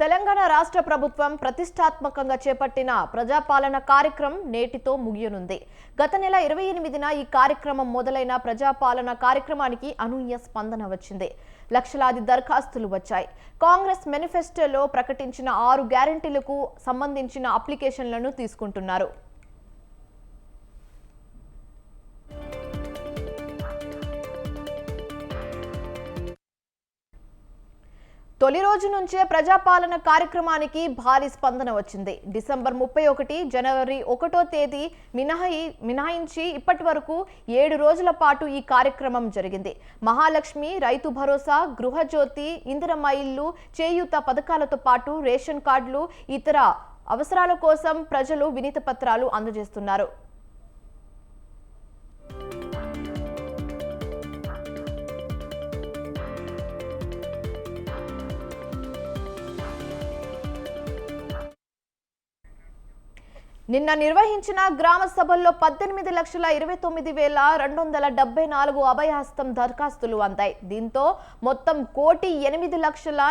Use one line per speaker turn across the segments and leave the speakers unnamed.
తెలంగాణ రాష్ట్ర ప్రభుత్వం ప్రతిష్టాత్మకంగా చేపట్టిన ప్రజాపాలన కార్యక్రమం నేటితో ముగియనుంది. గత నెల ఇరవై ఎనిమిదిన ఈ కార్యక్రమం మొదలైన ప్రజాపాలన కార్యక్రమానికి అనూహ్య స్పందన వచ్చింది. లక్షలాది దరఖాస్తులు వచ్చాయి. కాంగ్రెస్ మేనిఫెస్టోలో ప్రకటించిన ఆరు గ్యారంటీలకు సంబంధించిన అప్లికేషన్లను తీసుకుంటున్నారు. తొలి రోజు నుంచే ప్రజాపాలన కార్యక్రమానికి భారీ స్పందన వచ్చింది. డిసెంబర్ ముప్పై ఒకటి జనవరి ఒకటో తేదీ మినహాయి మినహాయించి ఇప్పటి వరకు ఏడు రోజుల పాటు ఈ కార్యక్రమం జరిగింది. మహాలక్ష్మి రైతు భరోసా గృహజ్యోతి ఇందిరమ్మ ఇల్లు చేయూత పథకాలతో పాటు రేషన్ కార్డులు ఇతర అవసరాల కోసం ప్రజలు వినతి పత్రాలు అందజేస్తున్నారు. నిన్న నిర్వహించిన గ్రామ సభల్లో పద్దెనిమిది లక్షల ఇరవై తొమ్మిది వేల రెండు వందల డెబ్బై నాలుగు అభయహస్తం దరఖాస్తులు అందాయి. దీంతో మొత్తం కోటి ఎనిమిది లక్షల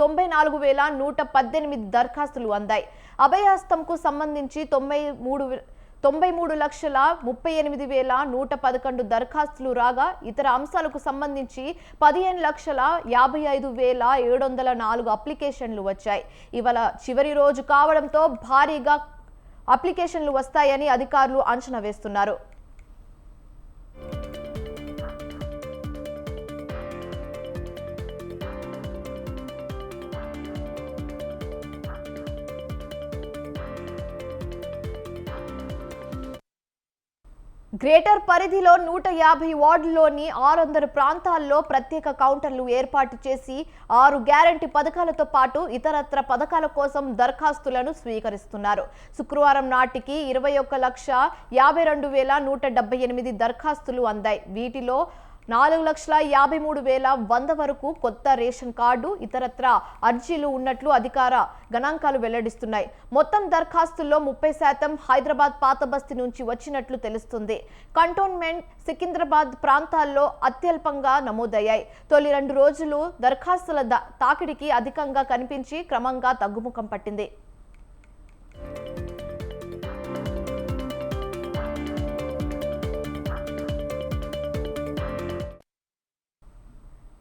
తొంభై నాలుగు వేల నూట పద్దెనిమిది దరఖాస్తులు అందాయి. అభయహస్తంకు సంబంధించి తొంభై మూడు తొంభై మూడు లక్షల ముప్పై ఎనిమిది వేల నూట పదకొండు దరఖాస్తులు రాగా ఇతర అంశాలకు సంబంధించి పదిహేను లక్షల యాభై ఐదు వేల ఏడు వందల నాలుగు అప్లికేషన్లు వచ్చాయి. ఇవాళ చివరి రోజు కావడంతో భారీగా అప్లికేషన్లు వస్తాయని అధికారులు అంచనా వేస్తున్నారు. గ్రేటర్ పరిధిలో నూట యాభై వార్డుల్లోని ఆరు వందల ప్రాంతాల్లో ప్రత్యేక కౌంటర్లు ఏర్పాటు చేసి ఆరు గ్యారంటీ పథకాలతో పాటు ఇతరత్ర పథకాల కోసం దరఖాస్తులను స్వీకరిస్తున్నారు. శుక్రవారం నాటికి ఇరవై ఒక్క లక్ష యాభై రెండు వేల నూట డెబ్బై ఎనిమిది దరఖాస్తులు అందాయి. వీటిలో నాలుగు లక్షల యాభై మూడు వేల వంద వరకు కొత్త రేషన్ కార్డు ఇతరత్ర అర్జీలు ఉన్నట్లు అధికార గణాంకాలు వెల్లడిస్తున్నాయి. మొత్తం దరఖాస్తుల్లో ముప్పై శాతం హైదరాబాద్ పాత బస్తీ నుంచి వచ్చినట్లు తెలుస్తుంది. కంటోన్మెంట్ సికింద్రాబాద్ ప్రాంతాల్లో అత్యల్పంగా నమోదయ్యాయి. తొలి రెండు రోజులు దరఖాస్తుల తాకిడికి అధికంగా కనిపించి క్రమంగా తగ్గుముఖం పట్టింది.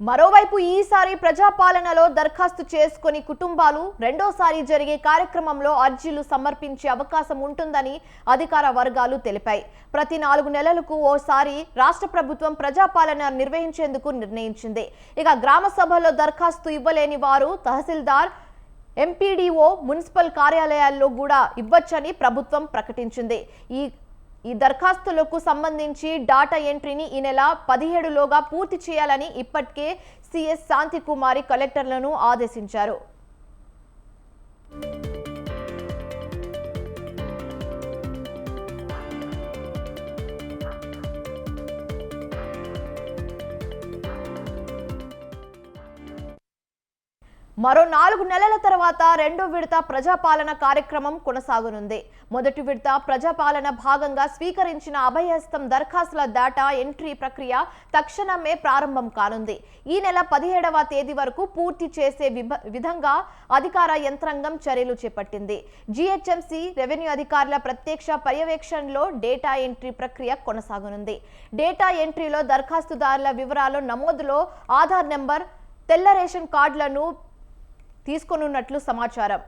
మరోవైపు ఈసారి ప్రజాపాలనలో దరఖాస్తు చేసుకుని కుటుంబాలు రెండోసారి జరిగే కార్యక్రమంలో అర్జీలు సమర్పించే అవకాశం ఉంటుందని అధికార వర్గాలు తెలిపాయి. ప్రతి నాలుగు నెలలకు ఓసారి రాష్ట్ర ప్రభుత్వం ప్రజాపాలన నిర్వహించేందుకు నిర్ణయించింది. ఇక గ్రామ సభలో దరఖాస్తు ఇవ్వలేని వారు తహసీల్దార్ ఎంపీడీఓ మున్సిపల్ కార్యాలయాల్లో కూడా ఇవ్వచ్చని ప్రభుత్వం ప్రకటించింది. ఈ ఈ దరఖాస్తులకు సంబంధించి డాటా ఎంట్రీని ఈ నెల పదిహేడులోగా పూర్తి చేయాలని ఇప్పటికే సిఎస్ శాంతికుమారి కలెక్టర్లను ఆదేశించారు. మరో నాలుగు నెలల తర్వాత రెండో విడత ప్రజాపాలన కార్యక్రమం కొనసాగనుంది. మొదటి విడత ప్రజాపాలన భాగంగా స్వీకరించిన అభయహస్తం దరఖాస్తుల డేటా ఎంట్రీ ప్రక్రియ తక్షణమే ప్రారంభం కానుంది. ఈ నెల పదిహేడవ తేదీ వరకు పూర్తి చేసే విభ- విధంగా అధికార యంత్రాంగం చర్యలు చేపట్టింది. జీహెచ్ఎంసీ రెవెన్యూ అధికారుల ప్రత్యక్ష పర్యవేక్షణలో డేటా ఎంట్రీ ప్రక్రియ కొనసాగనుంది. డేటా ఎంట్రీలో దరఖాస్తుదారుల వివరాలు నమోదులో ఆధార్ నెంబర్ తెల్ల రేషన్ కార్డులను తీసుకోనున్నట్లు సమాచారం.